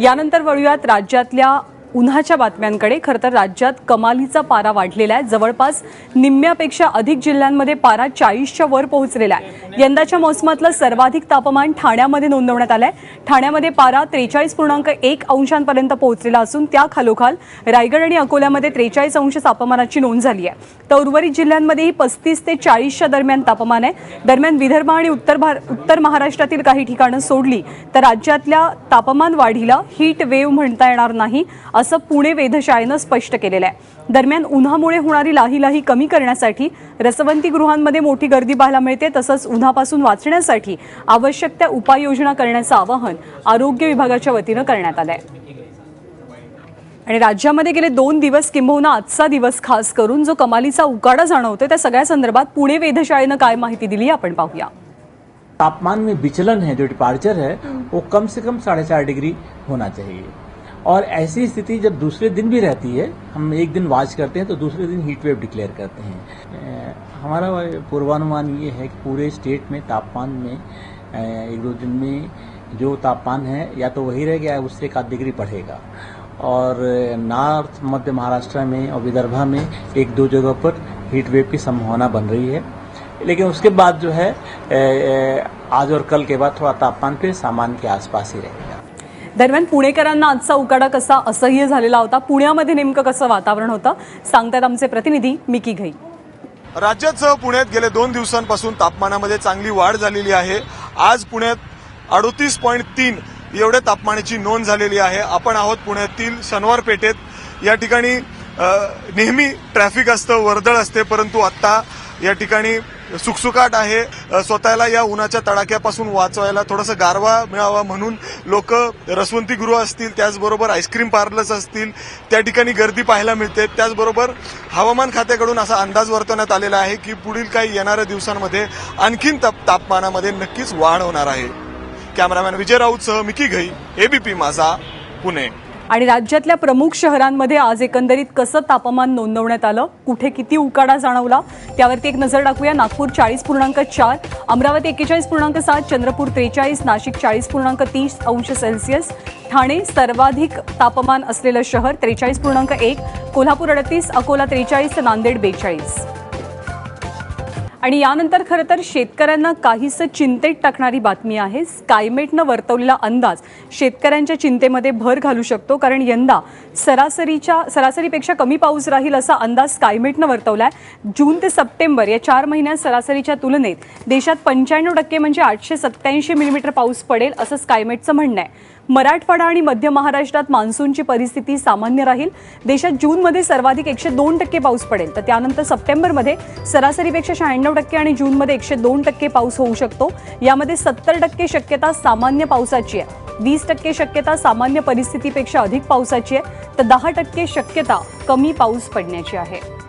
यानंतर वळूयात राज्यातल्या उन्हाच्या बातम्यांकडे खरं तर राज्यात कमालीचा पारा वाढलेला आहे. जवळपास निम्म्यापेक्षा अधिक जिल्ह्यांमध्ये पारा चाळीसच्या वर पोहोचलेला आहे. यंदाच्या मोसमातलं सर्वाधिक तापमान ठाण्यामध्ये नोंदवण्यात आलं आहे ठाण्यामध्ये पारा त्रेचाळीस पूर्णांक एक अंशांपर्यंत पोहोचलेला असून त्या खालोखाल रायगड आणि अकोल्यामध्ये त्रेचाळीस अंश तापमानाची नोंद झाली आहे. तर उर्वरित जिल्ह्यांमध्येही पस्तीस ते चाळीसच्या दरम्यान तापमान आहे. दरम्यान विदर्भ आणि उत्तर भार उत्तर महाराष्ट्रातील काही ठिकाणं सोडली तर राज्यातल्या तापमान वाढीला हीट वेव्ह म्हणता येणार नाही. असं पुणे वेधशाळेनं स्पष्ट केलेलं आहे. दरम्यान उन्हामुळे होणारी लाही लाही कमी करण्यासाठी रसवंती गृहांमध्ये मोठी गर्दी पाहायला मिळते तसंच उन्हापासून वाचण्यासाठी आवश्यक त्या उपाययोजना करण्याचं आवाहन आरोग्य विभागाच्या वतीनं करण्यात आलं आहे आणि राज्यामध्ये गेले दोन दिवस किंबहुना आजचा दिवस खास करून जो कमालीचा उकाडा जाणवतोय त्या सगळ्या संदर्भात पुणे वेधशाळेनं काय माहिती दिली आपण पाहूया. तापमान में विचलन है जो डिपार्चर है वो कम से कम साढ़े चार डिग्री होना चाहिए। और ऐसी स्थिति जब दूसरे दिन भी रहती है, हम एक दिन वाच करते हैं तो दूसरे दिन हीट वेव डिक्लेयर करते हैं। हमारा पूर्वानुमान ये है कि पूरे स्टेट में तापमान में एक दो दिन में जो तापमान है, या तो वही रह गया है, उससे एक आध डिग्री बढ़ेगा। और नॉर्थ मध्य महाराष्ट्र में और विदर्भा में एक दो जगह पर हीट वेव की संभावना बन रही है। लेकिन उसके बाद जो है आज और कल के बाद थोड़ा तापमान फिर सामान्य के आसपास ही रहेगा। दरम्यान पुणेकरांना आजचा उकाडा कसा असह्य झालेला होता पुण्यामध्ये नेमकं कसं वातावरण होतं सांगतात आमचे प्रतिनिधी मिकी घई. राज्यासह पुण्यात गेले दोन दिवसांपासून तापमानामध्ये चांगली वाढ झालेली आहे. आज पुण्यात अडोतीस पॉईंट तीन एवढ्या तापमानाची नोंद झालेली आहे. आपण आहोत पुण्यातील शनिवार पेठेत या ठिकाणी नेहमी ट्रॅफिक असतं वर्दळ असते परंतु आत्ता या ठिकाणी सुकसुकाट आहे. स्वतःला या उन्हाच्या तडाख्यापासून वाचवायला थोडासा गारवा मिळावा म्हणून लोक रसवंतीगृह असतील त्याचबरोबर आईस्क्रीम पार्लर्स असतील त्या ठिकाणी गर्दी पाहायला मिळते. त्याचबरोबर हवामान खात्याकडून असा अंदाज वर्तवण्यात आलेला आहे की पुढील काही येणाऱ्या दिवसांमध्ये आणखीन ताप तापमानामध्ये नक्कीच वाढ होणार आहे. कॅमेरामॅन विजय राऊतसह मिकी घई एबीपी माझा पुणे. आणि राज्यातल्या प्रमुख शहरांमध्ये आज एकंदरीत कसं तापमान नोंदवण्यात आलं? कुठे किती उकाडा जाणवला? त्यावरती एक नजर टाकूया. नागपूर चाळीस पूर्णांक चार अमरावती एक्केचाळीस पूर्णांक सात चंद्रपूर त्रेचाळीस नाशिक चाळीस पूर्णांक तीस अंश सेल्सिअस ठाणे सर्वाधिक तापमान असलेलं शहर त्रेचाळीस पूर्णांक एक कोल्हापूर अडतीस अकोला त्रेचाळीस नांदेड बेचाळीस. आणि यानंतर खरं तर शेतकऱ्यांना काहीसं चिंतेत टाकणारी बातमी आहे. स्कायमेटनं वर्तवलेला अंदाज शेतकऱ्यांच्या चिंतेमध्ये भर घालू शकतो. कारण यंदा सरासरीच्या सरासरीपेक्षा कमी पाऊस राहील असा अंदाज स्कायमेटनं वर्तवला आहे जून ते सप्टेंबर या चार महिन्यात सरासरीच्या तुलनेत देशात पंच्याण्णव टक्के म्हणजे आठशे सत्त्याऐंशी मिलीमीटर पाऊस पडेल असं स्कायमेटचं म्हणणं आहे. मराठवाडा आणि मध्य महाराष्ट्रात मान्सूनची परिस्थिती सामान्य राहील. देशात जूनमध्ये सर्वाधिक एकशे दोन टक्के पाऊस पडेल. तर त्यानंतर सप्टेंबरमध्ये सरासरीपेक्षा शहाण्णव टक्के आणि जूनमध्ये एकशे दोन टक्के पाऊस होऊ शकतो. यामध्ये सत्तर टक्के शक्यता सामान्य पावसाची आहे. वीस टक्के शक्यता सामान्य परिस्थितीपेक्षा अधिक पावसाची आहे. तर दहा टक्के शक्यता कमी पाऊस पडण्याची आहे.